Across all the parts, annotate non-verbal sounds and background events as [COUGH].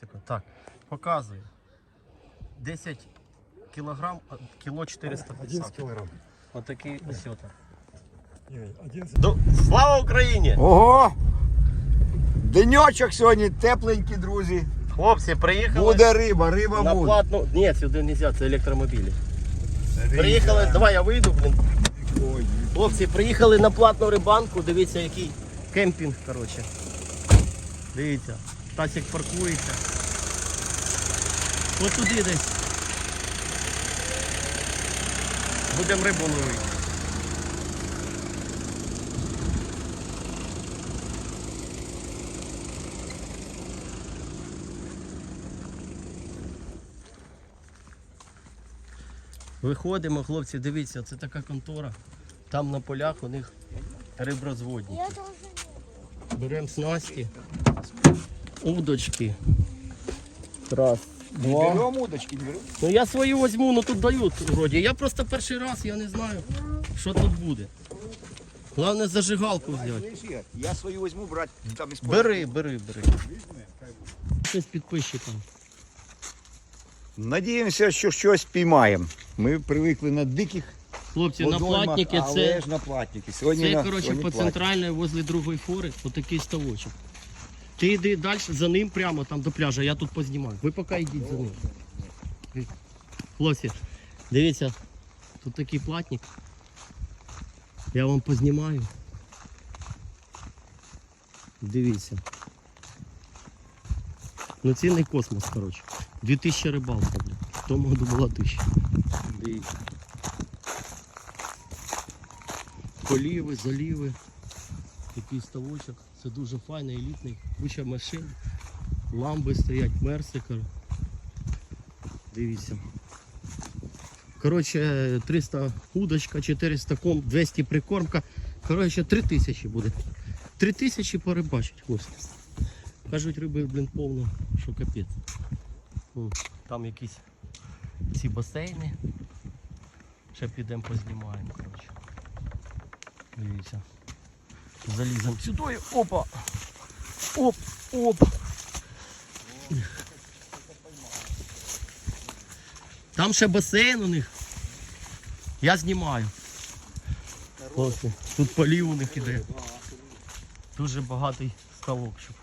Секунд. Так, показую. 10 кілограм, кіло 450. 11 килограмм. Отакий осьотер. Не, 11. До... Слава Україні! Ого! Деньочок сьогодні тепленький, друзі. Хлопці, приїхали Буде риба, риба на буде. платну. Ні, сюди не можна, це електромобілі. Приїхали, давай я вийду, блін. Ой, Хлопці, приїхали на платну рибанку, дивіться, який кемпінг, коротше. Дивіться, Тасик паркується. От туди десь. Будемо рибу ловити. Виходимо, хлопці, дивіться, це така контора. Там на полях у них риброзводні. Беремо снасті, удочки. Раз, два. Беремо удочки, не беремо. Ну я свою возьму, ну тут дають вроді. Я просто перший раз, я не знаю, що тут буде. Головне зажигалку взяти. Я свою візьму, брати там із Бери, бери, бери. Щось підписчикам. Надіємося, що щось піймаємо. Ми привикли на диких Хлопці, на водоймах, платники але це, ж на платники. Сьогодні це на, коротше, сьогодні по платник. центральній возле другої фори, отакий ставочок. Ти йди далі за ним прямо там до пляжа, я тут познімаю. Ви поки йдіть за ним. Хлопці, дивіться, тут такий платник. Я вам познімаю. Дивіться. Ну цінний космос, коротше. 2000 рибалка, блін. В тому году була 1000. Дивіться. Поліви, заліви. Такий ставочок. Це дуже файний, елітний. Куча машин. Ламби стоять, мерсикер. Дивіться. Коротше, 300 удочка, 400 ком, 200 прикормка. Коротше, 3000 буде. 3000 порибачить, хлопці. Кажуть, риби, блін, повно, що капець. Там якісь ці басейни. Ще підемо познімаємо, коротше. Дивіться. Заліземо сюди. Опа! Оп, оп. Там ще басейн у них. Я знімаю. Хлопці, тут полів у них іде. Дуже багатий ставок. Щоб.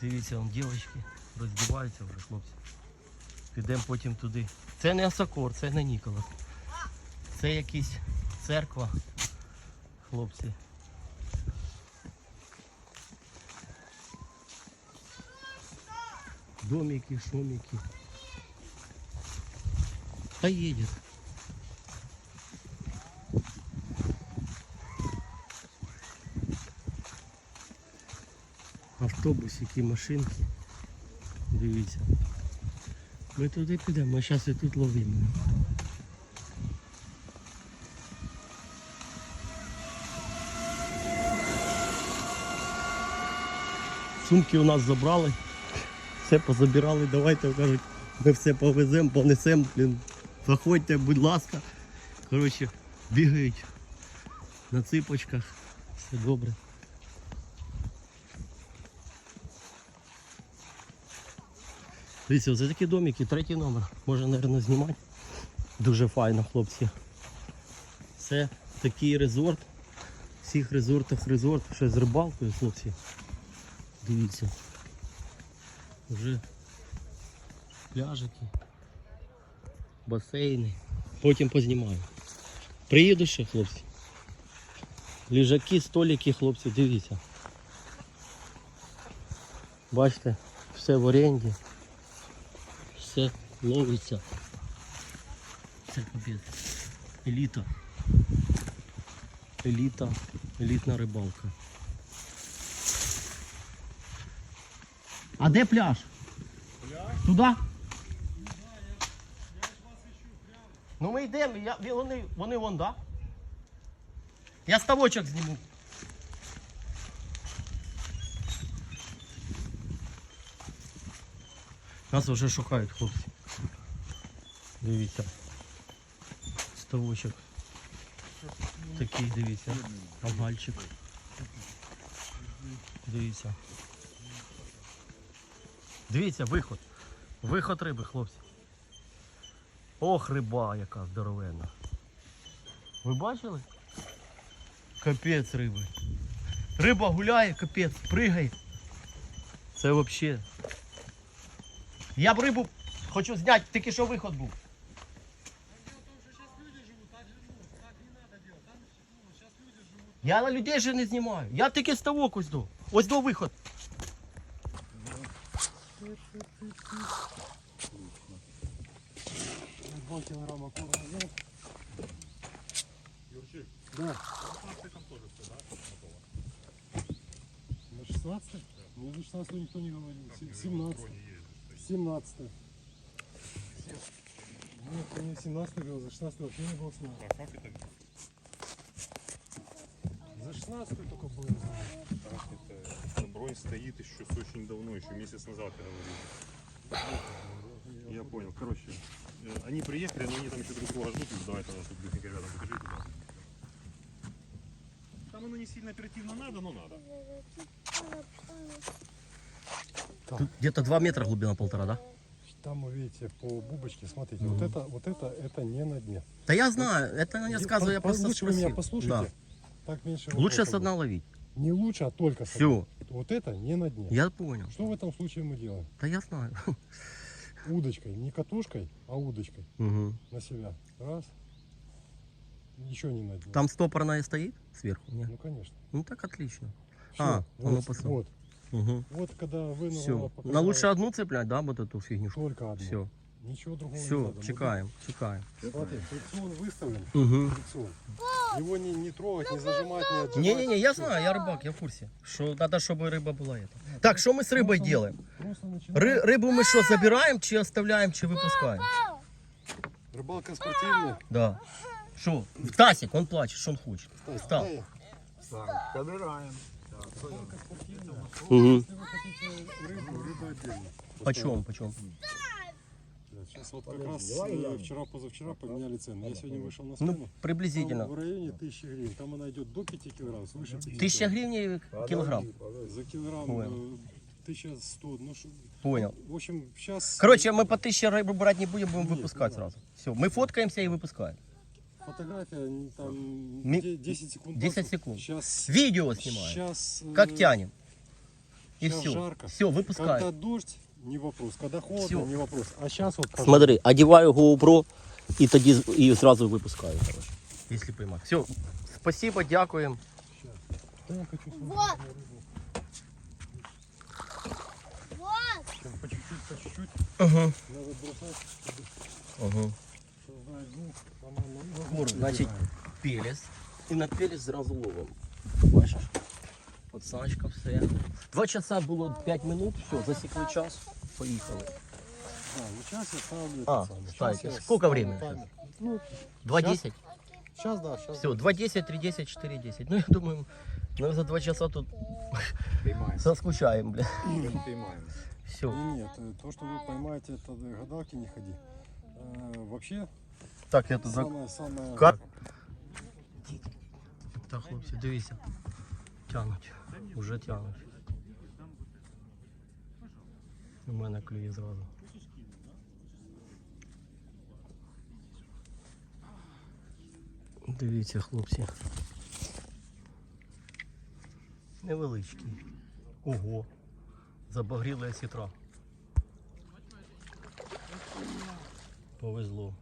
Дивіться, вон дівчатки роздіваються вже, хлопці. Підемо потім туди. Це не Асакор, це не Ніколас. Це якась церква. Хлопці. Домики, шумики. Та едет. Автобусики, машинки. Дивіться. Ми туди підемо, ми зараз і тут ловимо. Сумки у нас забрали. Все позабирали, давайте кажуть, ми все повеземо, понесемо, блін. Заходьте, будь ласка. Коротше, бігають на ципочках. Все добре. Дивіться, це такі домики, третій номер. Можна, мабуть, знімати. Дуже файно, хлопці. Це такий резорт. Всіх резортах резорт, ще з рибалкою, хлопці. Дивіться. Вже пляжики, басейни. Потім познімаю. Приїду ще, хлопці. Ліжаки, столики, хлопці, дивіться. Бачите, все в оренді. Все ловиться. Це капець. Еліта. Еліта, елітна рибалка. А де пляж? Пляж? Туди? Ну ми йдемо, я, вони, вони вон, да? Я ставочок зніму. Нас вже шукають хлопці. Дивіться. Ставочок. Такий, дивіться. Агальчик. Дивіться. Дивіться, виход. Виход риби, хлопці. Ох, риба яка здоровенна. Ви бачили? Капець риби. Риба гуляє, капець, пригає. Це взагалі. Я б рибу хочу зняти, тільки що виход був. Я на людей же не знімаю. Я тільки ставок ось до. Ось до виход. Два килограмма корма взял. Юрчик, Да. там тоже все, да? На 16 Ну, за 16 никто не говорил. Се- 17 Брони есть. 17 Нет, не 17 говорил, за 16 вообще не было слова. А как это? За 16 только было. Как это? Бронь стоит еще с очень давно, еще месяц назад я говорил. Я понял. Короче, э, они приехали, но они там еще друг друга ждут. Давай тогда тут быстренько рядом покажи туда. Там оно не сильно оперативно надо, но надо. Тут где-то 2 метра глубина полтора, да? Там вы видите по бубочке, смотрите, вот это, вот это, это не на дне. Да я знаю, это не рассказываю, я По- просто Лучше вы меня спросил. послушайте. Так меньше. Лучше со дна будет. ловить. Не лучше, а только со Все. Вот это не на дне. я понял. Что в этом случае мы делаем? Да я знаю. [LAUGHS] Удочкой, не катушкой, а удочкой Мгм. на себя. Раз. Ничего не на дне. Там стопорная стоит сверху? Нет? Ну, конечно. Ну так отлично. Всё, А, оно вот, пошло. вот, Угу. вот когда вы Все. На лучше одну цеплять, да, вот эту фигнюшку? только одну. Все. Ничего другого не Все, надо. Ну, чекаем, чекаем. Смотри, фрикцион выставлен. Угу. Фрикцион. Его не, не трогать, не зажимать, не отжимать. Не-не-не, я знаю, я рыбак, я в курсе. Что надо, чтобы рыба была это. Так, что мы с рыбой делаем? Просто начинаем. Ры- рыбу мы что, забираем, чи оставляем, чи выпускаем? Рыбалка спортивная. Да. Что? Тасик, он плачет, что он хочет. Встал. Эй, Собираємо. Рыбалка спортивная. Угу. Если вы хотите рыбу, рыба отдельно. Почем, почем? Сейчас вот как раз э, вчера-позавчера поменяли цены. Я сегодня вышел на смену. Ну, Там приблизительно. в районе 1000 гривен. Там она идет до 5 килограмм, свыше 5 Тысяча гривен килограмм. За килограмм Понял. э, 1100. Ну, ш- Понял. В общем, сейчас Короче, мы по тысяче рыбу брать не будем, будем Нет, выпускать не надо. сразу. Все, мы фоткаемся и выпускаем. фотография н- там Ми- де- 10 секунд. 10 секунд. Сейчас, Видео снимаем. сейчас, э, Как тянем. И щас все. жарко. Все, Когда выпускаем. дождь, не вопрос. Когда холодно, Всё. не вопрос. А сейчас вот Смотри, одеваю GoPro і тоді і зразу випускаю. Короче. Якщо поймати. Все, спасибо, дякуємо. Да, я хочу смотреть Вот. на рыбу. Вот. Там по чуть-чуть, по чуть-чуть. Ага. Надо бросать, чтобы Ага. создать звук. Она на- на- Мур, значить, Пелес. І на пелес зразу ловимо. Бачиш? Подсачка, все. Два часа було 5 минут, все, засікли час, поїхали. Да, ну сейчас я ставлю А, этот самый. ставите. Щас я Сколько ставлю времени таймер. Ну, 2.10? сейчас да, сейчас. Все, 2.10, 3.10, 4.10. Ну, я думаю, ну, за 2 часа тут Піймаємо. заскучаем, бля. Піймаємо. Все. Нет, э, то, что вы поймаете, это до гадалки не ходи. Э, вообще, Так, я тут за... самое, самое... Кар- Так, хлопці, дивіться. Тянуть. Уже тянуть. У мене клює зразу. Дивіться, хлопці. Невеличкий. Ого. Забагріла сітра. Повезло.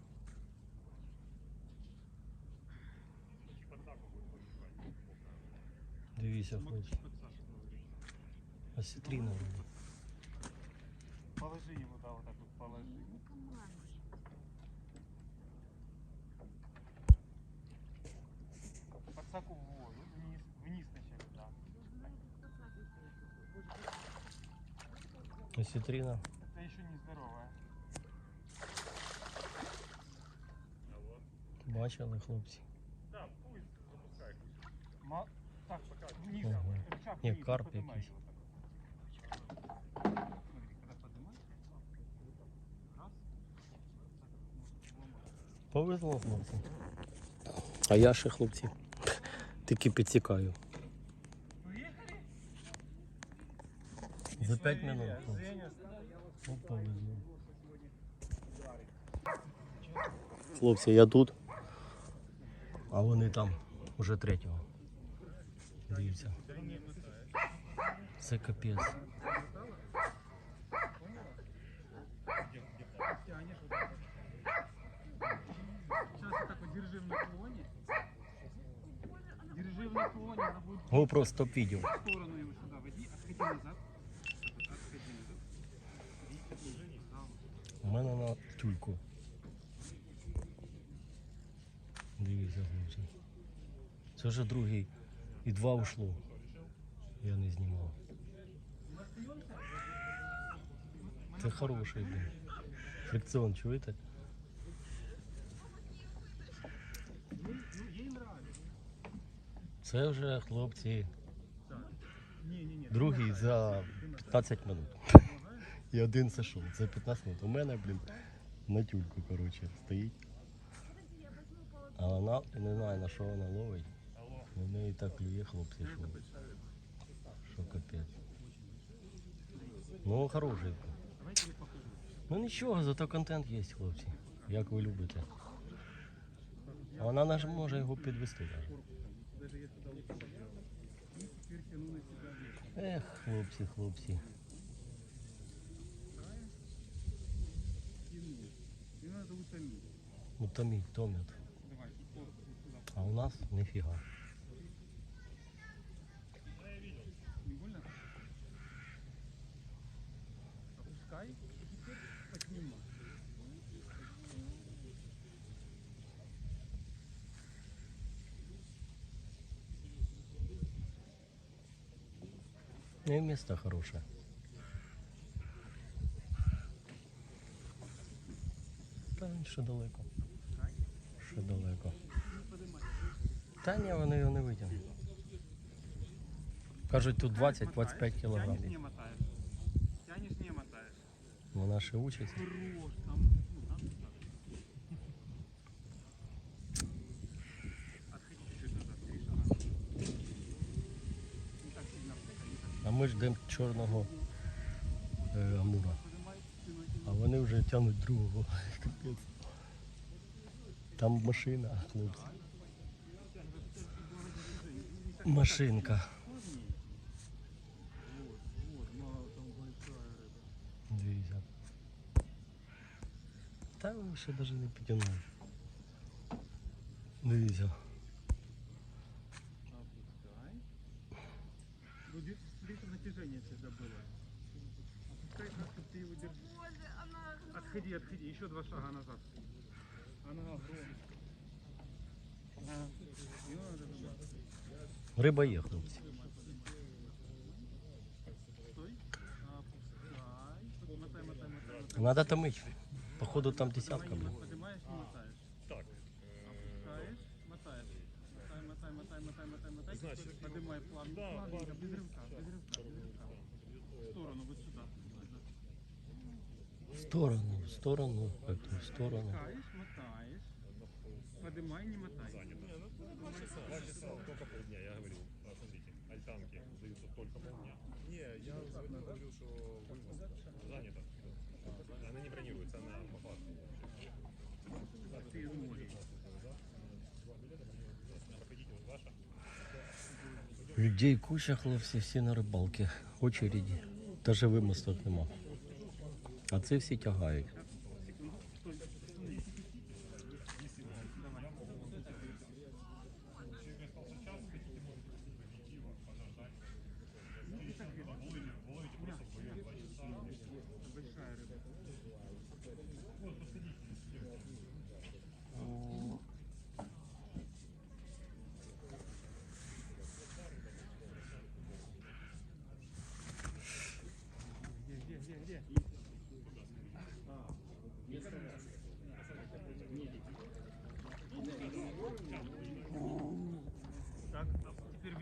Дивіться, хлопці. Осетрина вроде. Положи его, да, вот так вот положи. Подсаку в воду, вниз, вниз вначале, да. Осетрина. Это еще не здоровая. Бачили, хлопці. Рычаг Не, карп якийсь. Повезло, хлопці. А я ще, хлопці, таки підсікаю. За 5 минут. Женя, Опа. Хлопці, я тут. А вони там уже третього. Дивіться. Це капець. Сейчас так держи в наклоне. Держи в наклоне, она будет GoPro стоп відео. в сторону его сюда води, отходи назад. Отходи назад. У мене на тюльку. Дивіться, хлопці. Це вже другий. І два ушло. Я не знімав. Це хороший, блін. Фрикціон, чуєте? Це вже хлопці. Другий за 15 минут. І один зайшов. Це 15 минут. У мене, блін, на тюльку, коротше, стоїть. А вона не знаю на що вона ловить. На неї так клює хлопці, що, що капець. Ну, хороший. Ну нічого, зато контент є, хлопці. Як ви любите. А вона наш може його підвести. Ех, хлопці, хлопці. И надо утомить. Утомить, томят. Давай, и корпус вот сюда. А у нас нифига. Ну место хорошее. Та ще далеко. Ще далеко. Та ні, вони його не витягнуть. Кажуть, тут 20-25 Тянешь, кілограмів. Вона ще учиться. Хорош, там, ну, там туда. Отходи чуть-чуть назад, три шага. Не так сильно втыкай, ми ждемо чорного е, амура. А вони вже тягнуть другого. [LAUGHS] Капець. Там машина, хлопці. Машинка. Дивіться. Та ще навіть не підтягнули. Дивіться. Отходи, отходи, еще два шага назад. Она огромная. Ага. Не надо туда. Риба є, хлопці. Стой. Опускай. Мотай, мотай, мотай, мотай. Надо томить. Походу там десятка, блін. Поднимаешь, не мотаешь. Так, Опускаешь, мотаешь. Мотай, мотай, мотай, мотай, мотай, мотай. Значит, поднимай план. Плавненько, без рывка, без рывка, без рывка. В сторону, вот сюда. сюда. В сторону, в сторону, эту, в сторону. Опускаешь, мотаешь. Поднимай, не мотай. два часа только полдня, я говорил. А, Смотрите, альтанки даются только полдня. Не, я говорил, что занято. Она не бронируется, она по факту. Ты из моря. Проходите, вот ваша. Людей куча, хлопці, всі на рибалки. Очереді. Даже вимосток нема. А це всі тягають.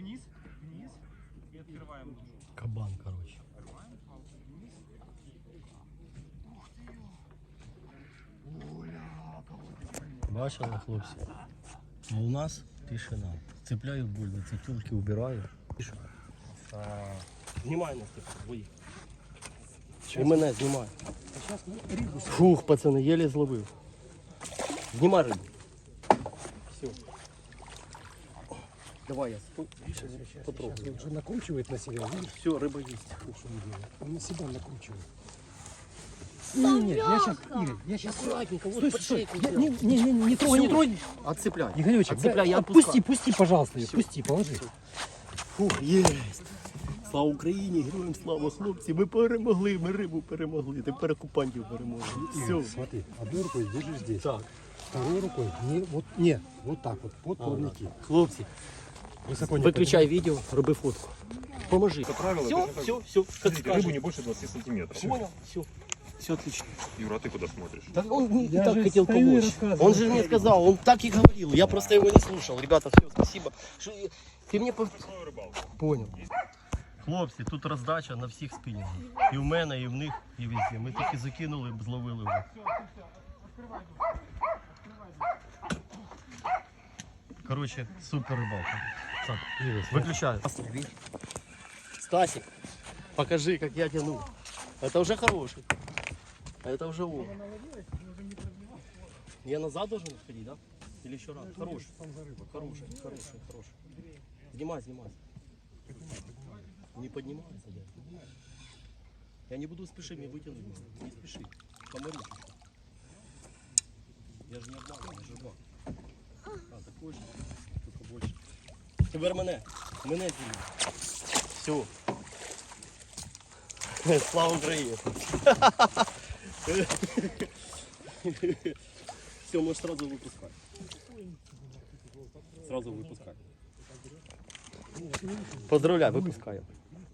вниз, вниз и открываем душу. Кабан, коротше. Открываем палку вниз. Бачили, хлопці? А у нас тишина. Цепляю бульби, ці тюльки убираю. А, Знімай нас тепер, бої. І мене знімай. Фух, пацани, єлі зловив. Знімай рибу. Все. Давай я потрогаю. Уже накручивает на себя, видишь, Все, риба есть. что он на себя накручивает. Не, не, я сейчас, Игорь, я сейчас... Аккуратненько, вот Стой, стой, я- сделай. не, не, не, не трогай, не трогай. Отцепляй. Игоречек, Отцепляй, я отпусти, пусти, пожалуйста, ее, пусти, положи. Фух, єсть. Слава Україні, героям слава, хлопці. Ми перемогли, ми рибу перемогли. Тепер окупантів. Игорь, Все. смотри, одной рукой держишь здесь, Так, второй рукой, не, вот, не, вот так вот, под плавники. хлопці, Высоко не виключай відео, роби фотку. Поможи. правило, Все, это все, все, как Смотрите, рыбу скажешь. не больше 20 сантиметров. Понял, все. Все отлично. Юра, а ты куда смотришь? Да он не Я так же хотел стою и помочь. рассказываю. Он же мне сказал, он так и говорил. Я просто его не слушал. Ребята, все, спасибо. Что, ты мне по... Свою рыбалку. Понял. Хлопці, тут роздача на всіх спінінгах. І в мене, і в них, і везде. Ми тільки закинули, зловили вже. Короче, супер рыбалка. Выключаю. Стасик, покажи, как я тяну. Это уже хороший. Это уже он. Я назад должен ходить, да? Или еще раз? Хороший. Хороший, хороший, хороший. Снимай, снимай. Не поднимается, да? Я не буду спешить, мне вытянуть. Не спеши. Поморись. Я же не обманываю, я же два. А, такой же, только больше. Тепер мене. Мене знімай. Все. [LAUGHS] Слава Україні. [LAUGHS] Все, можешь сразу выпускать. Сразу выпускай. Поздравляю, выпускаем.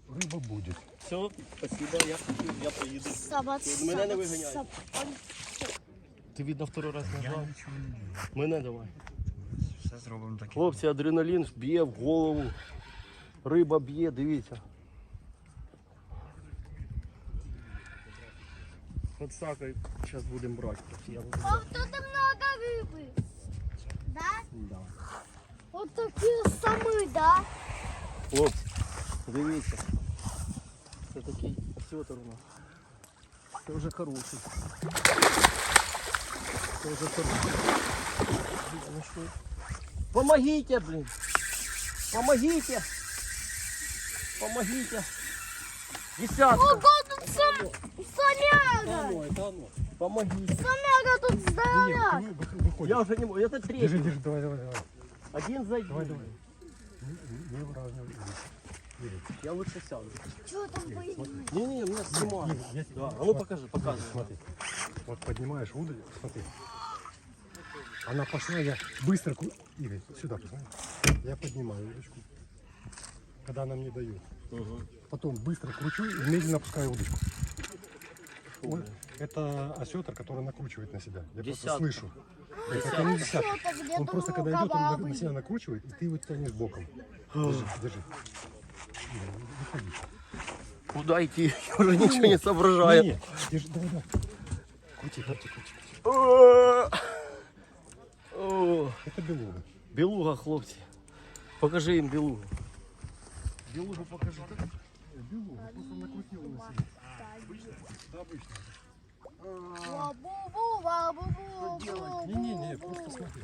Рыба будет. Все, спасибо, я хочу, я поїду. Собак, Мене не виганяй. собак. Ти видно второй раз нажав. Мене давай. Все зробимо таке. Хлопці, адреналін б'є в голову. Риба б'є, дивіться. От сакой зараз будемо брати. Я буду- А тут много рыбы. Да? Да. Вот такие самые, да? Хлопці, дивіться. Це такий осьотер у нас. Це вже хороший. Це вже хороший. ну? Помогите, блин! Помогите! Помогите! Десятка! Ого, тут сам... Соляра! Это оно. Помогите. Соляра тут вы- Выходим. Я уже не могу. Это Держи, третий. держи, давай, давай, давай. Один за один. Давай, давай. Не, не выравнивай. Я лучше сяду. Что там появилось? Не-не, меня снимают. Игорь, я тебе- Да, а ну покажи, показывай. Смотри, вот поднимаешь удочку, смотри. Она пошла, я быстро... Игорь, сюда, посмотри. Я поднимаю удочку, когда она мне дает. Угу. Потом быстро кручу и медленно опускаю удочку. Вот Это осетр, который накручивает на себя. Я Десятка. просто слышу. Это не десятка. Он просто когда идет, он на- на себя накручивает, и ты его тянешь боком. Держи, держи. Игорь, выходи. Куда идти? [LAUGHS] Я уже ничего не соображаю. Не, не, держи, давай, давай. Крути, крути, крути. крути. О, о, Это белуга. Білуга, хлопці. Покажи їм білугу. Білугу покажи. Белуга, просто накрутила на себя. Да, обычно. Ва-бу-бу, ва-бу-бу, Не-не-не, бу-бу. просто смотри.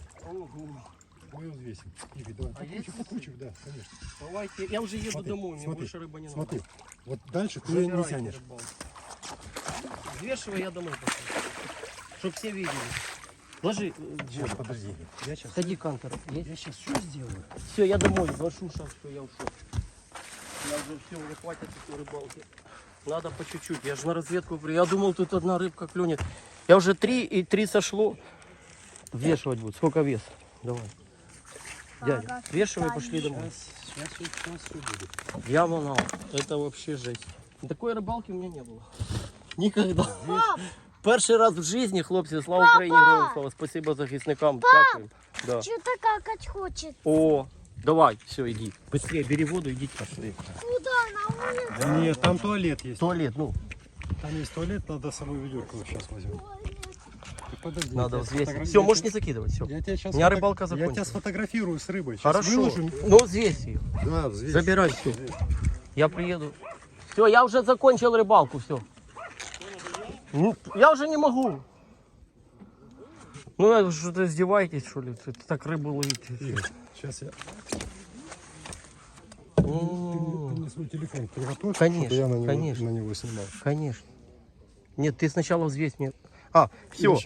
Мы взвесим. Игорь, давай, покручивай, есть покручивай, да, конечно. Давайте. Я вже їду Смотри, домой, мені смотри, більше риба не надо. Смотри, вот дальше ты не Забирайте тянешь. рыбалку. Взвешивай, я домой пошел. Чтоб все видели. Ложи. э, Сейчас, подожди. Игорь, Я сейчас, Ходи, кантер. Есть? я сейчас все сделаю. Все, я домой. Ношу шаг, что я ушел. Я уже все, уже хватит этой рыбалки. Надо по чуть-чуть. Я же на разведку при. Я думал, тут одна рыбка клюнет. Я уже три и три сошло. Взвешивать будет. Сколько вес? Давай. Дядя, взвешивай, пошли домой. Сейчас, сейчас все будет. Я волнал. Это вообще жесть. Такой рыбалки у меня не было. Никогда. Перший раз в житті, хлопці, слава Україні, героям слава. Спасибо захисникам. Дякую. Да. Что-то какать хочет. О, давай, все, иди. Быстрее бери воду, идите пошли. Куда? На улицу? Нет, там туалет есть. Туалет, ну, Там есть туалет, надо с собой ведерко вот сейчас возьмем. Ты подожди. надо я тебя взвесить. сфотографирую. Все, Я можешь не тебя- закидывать, все. Я тебя сейчас У меня рыбалка Я тебя закончилась. сфотографирую с рыбой. Сейчас Хорошо. выложу. Ну, взвесь ее. Да, взвесь. Забирай все. Я приеду. Все, я уже закончил рыбалку, все. Ну, я уже не могу. Ну, это что ты издеваетесь, что ли? Ты так рыбу ловите. Игорь, сейчас я... Ты мне свой телефон приготовь, Конечно, чтобы я на него, конечно. на него снимал. Конечно. Нет, ты сначала взвесь мне. А, все.